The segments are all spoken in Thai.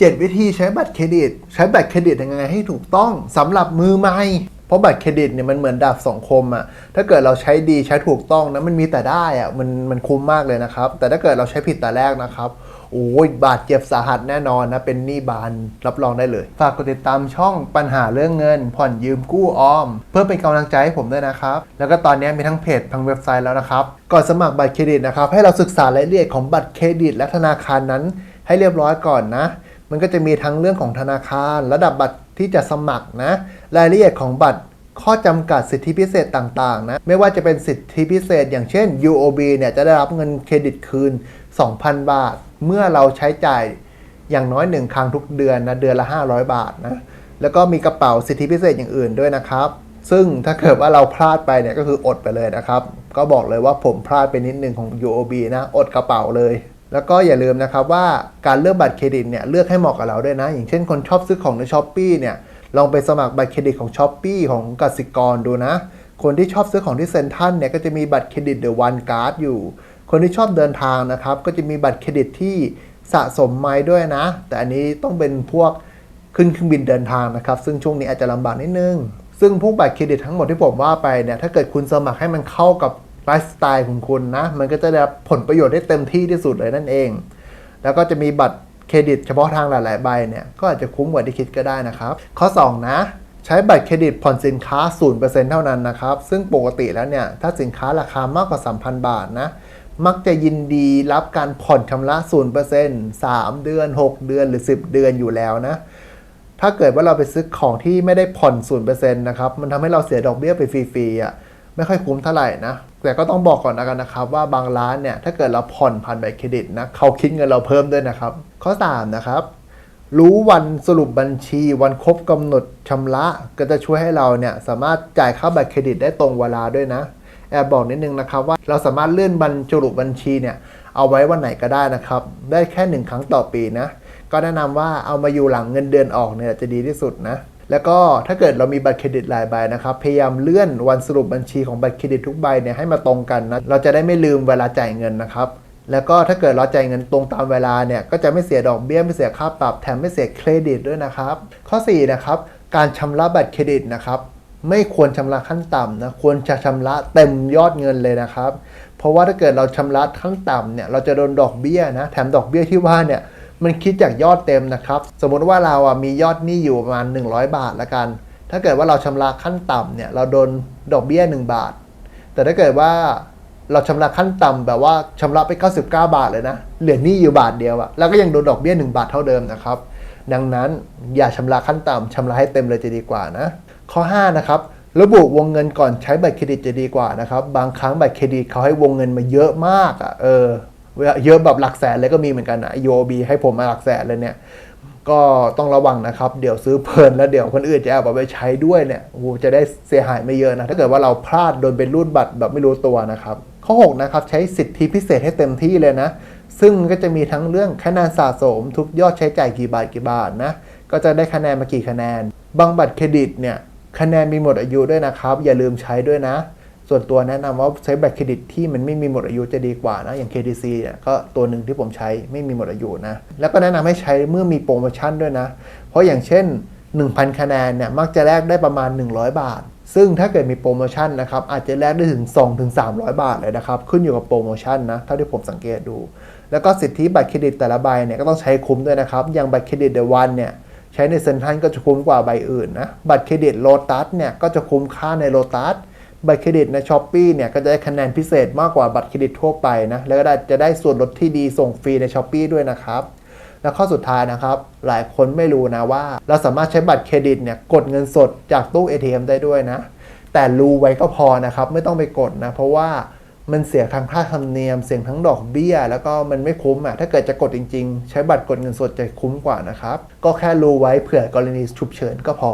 7 วิธีใช้บัตรเครดิต ใช้บัตรเครดิตยังไงให้ถูกต้องสำหรับมือใหม่เพราะบัตรเครดิตเนี่ยมันเหมือนดาบสองคมอะถ้าเกิดเราใช้ดีใช้ถูกต้องนะมันมีแต่ได้อะมันมันคุ้มมากเลยนะครับ แต่ถ้าเกิดเราใช้ผิดแต่แรกนะครับโอ้ยบาดเจ็บสาหัสแน่นอนนะ เป็นหนี้บานรับรองได้เลย ฝากกดติดตามช่องปัญหาเรื่องเงิน ผ่อนยืมกู้ออม เพื่อเป็นกำลังใจให้ผมด้วยนะครับ แล้วก็ตอนนี้มีทั้งเพจทั้งเว็บไซต์แล้วนะครับ ก่อนสมัครบัตรเครดิตนะครับ ให้เราศึกษารายละเอียดของบัตรเครดิตและธนาคารนั้น ให้เรียบร้อยก่อนนะ มันก็จะมีทั้งเรื่องของธนาคาร ระดับบัตรที่จะสมัครนะ รายละเอียดของบัตรข้อจำกัดสิทธิพิเศษต่างๆนะ ไม่ว่าจะเป็นสิทธิพิเศษ อย่างเช่น UOB เนี่ยจะได้รับเงินเครดิตคืน 2,000 บาท เมื่อเราใช้จ่ายอย่างน้อยหนึ่งครั้งทุกเดือนนะเดือนละ 500 บาทนะแล้วก็มีกระเป๋าสิทธิพิเศษอย่างอื่นด้วยนะครับ ซึ่งถ้าเกิดว่าเราพลาดไปเนี่ยก็คืออดไปเลยนะครับ ก็บอกเลยว่าผมพลาดไปนิดนึงของ UOB นะอดกระเป๋าเลย แล้วก็อย่าลืมนะครับว่าการเลือกบัตรเครดิตเนี่ยเลือกให้เหมาะกับเราด้วยนะ อย่างเช่นคนชอบซื้อของในช้อปปีเนี่ยลองไปสมัครบัตรเครดิตของช้อปปีของกสิกรดูนะ คนที่ชอบซื้อของที่เซ็นทรัลเนี่ยก็จะมีบัตรเครดิตเดอะวันการ์ดอยู่ คนที่ชอบเดินทางนะครับก็จะมีบัตรเครดิตที่สะสมไม้ด้วยนะ แต่อันนี้ต้องเป็นพวกขึ้นเครื่องบินเดินทางนะครับ ซึ่งช่วงนี้อาจจะลำบากนิดนึง ซึ่งพวกบัตรเครดิตทั้งหมดที่ผมว่าไปเนี่ยถ้าเกิดคุณสมัครให้มันเข้ากับ ลฟ์สไตล์ของคุณนะ มันก็จะได้รับผลประโยชน์ได้เต็มที่ที่สุดเลยนั่นเอง แล้วก็จะมีบัตรเครดิตเฉพาะทางหลาย ๆ ใบเนี่ย ก็อาจจะคุ้มกว่าที่คิดก็ได้นะครับ ข้อ 2 นะ ใช้บัตรเครดิตผ่อนสินค้า 0%เท่านั้นนะครับ ซึ่งปกติแล้วเนี่ย ถ้าสินค้าราคามากกว่า 3,000 บาทนะ มักจะยินดีรับการผ่อนชำระ 0% 3 เดือน 6 เดือนหรือ 10 เดือนอยู่แล้วนะถ้าเกิดว่าเราไปซื้อของที่ไม่ได้ผ่อน0%นะครับ มันทำให้เราเสียดอกเบี้ยไปฟรีๆอะ ไม่ค่อยคุ้มเท่าไหร่นะ แต่ก็ต้องบอกก่อนนะกันนะครับว่าบางร้านเนี่ยถ้าเกิดเราผ่อนผ่านบัตรเครดิตนะเขาคิดเงินเราเพิ่มด้วยนะครับ ข้อ 3 นะครับรู้วันสรุปบัญชีวันครบกำหนดชำระ ก็จะช่วยให้เราเนี่ยสามารถจ่ายค่าบัตรเครดิตได้ตรงเวลาด้วยนะแอบบอกนิดนึงนะครับว่าเราสามารถเลื่อนบัญสรุปบัญชีเนี่ยเอาไว้วันไหนก็ได้นะครับ ได้แค่หนึ่งครั้งต่อปีนะ ก็แนะนำว่าเอามาอยู่หลังเงินเดือนออกเนี่ยจะดีที่สุดนะ แล้วก็ถ้าเกิดเรามีบัตรเครดิตหลายใบนะครับ พยายามเลื่อนวันสรุปบัญชีของบัตรเครดิตทุกใบเนี่ยให้มาตรงกันนะ เราจะได้ไม่ลืมเวลาจ่ายเงินนะครับ แล้วก็ถ้าเกิดเราจ่ายเงินตรงตามเวลาเนี่ย ก็จะไม่เสียดอกเบี้ยไม่เสียค่าปรับแถมไม่เสียเครดิตด้วยนะครับ ข้อ4นะครับ การชำระบัตรเครดิตนะครับไม่ควรชำระขั้นต่ำนะควรจะชำระเต็มยอดเงินเลยนะครับ เพราะว่าถ้าเกิดเราชำระขั้นต่ำเนี่ยเราจะโดนดอกเบี้ยนะแถมดอกเบี้ยที่ว่าเนี่ย มันคิดจากยอดเต็มนะครับ สมมติว่าเราอะมียอดหนี้อยู่ประมาณ 100 บาทละกัน ถ้าเกิดว่าเราชำระขั้นต่ำเนี่ยเราโดนดอกเบี้ย 1 บาท แต่ถ้าเกิดว่าเราชำระขั้นต่ำแบบว่าชำระไป 99 บาทเลยนะ เหลือหนี้อยู่บาทเดียวอะแล้วก็ยังโดนดอกเบี้ย 1 บาทเท่าเดิมนะครับ ดังนั้นอย่าชำระขั้นต่ำชำระให้เต็มเลยจะดีกว่านะ ข้อ 5 นะครับระบุวงเงินก่อนใช้บัตรเครดิตจะดีกว่านะครับ บางครั้งบัตรเครดิตเขาให้วงเงินมาเยอะมากอะเออ เยอะแบบหลักแสนเลยก็มีเหมือนกันนะ UOB ให้ผมมาหลักแสนเลยเนี่ย ก็ต้องระวังนะครับ เดี๋ยวซื้อเพลินแล้วเดี๋ยวคนอื่นจะเอาไปใช้ด้วยเนี่ยโอ้จะได้เสียหายไม่เยอะนะ ถ้าเกิดว่าเราพลาดโดนเป็นรูดบัตรแบบไม่รู้ตัวนะครับ ข้อ 6 นะครับ ใช้สิทธิพิเศษให้เต็มที่เลยนะ ซึ่งก็จะมีทั้งเรื่องคะแนนสะสม ทุกยอดใช้จ่ายกี่บาทกี่บาทนะ ก็จะได้คะแนนมากี่คะแนน บางบัตรเครดิตเนี่ยคะแนนมีหมดอายุด้วยนะครับ อย่าลืมใช้ด้วยนะ ส่วนตัวแนะนำว่าใช้บัตรเครดิตที่มันไม่มีหมดอายุจะดีกว่านะ อย่าง KTC เนี่ยก็ตัวหนึ่งที่ผมใช้ไม่มีหมดอายุนะ แล้วก็แนะนำให้ใช้เมื่อมีโปรโมชั่นด้วยนะ เพราะอย่างเช่น 1,000 คะแนนเนี่ยมักจะแลกได้ประมาณ 100 บาท ซึ่งถ้าเกิดมีโปรโมชั่นนะครับอาจจะแลกได้ถึง 2-300 บาทเลยนะครับขึ้นอยู่กับโปรโมชั่นนะเท่าที่ผมสังเกตดู แล้วก็สิทธิบัตรเครดิตแต่ละใบเนี่ยก็ต้องใช้คุ้มด้วยนะครับอย่างบัตรเครดิตเดวันเนี่ยใช้ในเซ็นทรัลก็จะคุ้มกว่าใบอื่นนะบัตรเครดิตโลตัสเนี่ยก็จะคุ้มค่าในโลตัส บัตรเครดิตในช้อปปีเนี่ยก็จะได้คะแนนพิเศษมากกว่าบัตรเครดิตทั่วไปนะแล้วก็จะได้ส่วนลดที่ดีส่งฟรีในช้อปปีด้วยนะครับแล้วข้อสุดท้ายนะครับ หลายคนไม่รู้นะว่า เราสามารถใช้บัตรเครดิตเนี่ยกดเงินสดจากตู้ ATM ได้ด้วยนะ แต่รู้ไว้ก็พอนะครับ ไม่ต้องไปกดนะ เพราะว่ามันเสียทั้งค่าธรรมเนียม เสียงทั้งดอกเบี้ย แล้วก็มันไม่คุ้มอะถ้าเกิดจะกดจริง ๆ ใช้บัตรกดเงินสดจะคุ้มกว่านะครับ ก็แค่รู้ไว้เผื่อกรณีฉุกเฉินก็พอ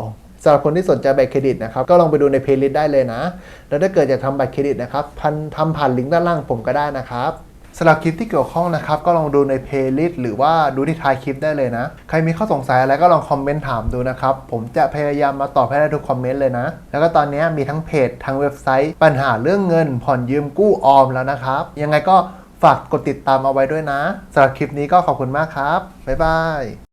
ำหรับคนที่สนใจบัตรเครดิตนะครับก็ลองไปดูในเพลย์ลิสต์ได้เลยนะ แล้วถ้าเกิดอยากทำบัตรเครดิตนะครับพันทำผ่านลิงก์ด้านล่างผมก็ได้นะครับสำหรับคลิปที่เกี่ยวข้องนะครับ ก็ลองดูในเพลย์ลิสต์หรือว่าดูที่ท้ายคลิปได้เลยนะ ใครมีข้อสงสัยอะไรก็ลองคอมเมนต์ถามดูนะครับ ผมจะพยายามมาตอบให้ได้ทุกคอมเมนต์เลยนะ แล้วก็ตอนนี้มีทั้งเพจทั้งเว็บไซต์ ปัญหาเรื่องเงิน ผ่อนยืมกู้ออมแล้วนะครับ ยังไงก็ฝากกดติดตามเอาไว้ด้วยนะสำหรับคลิปนี้ก็ขอบคุณมากครับบ๊ายบาย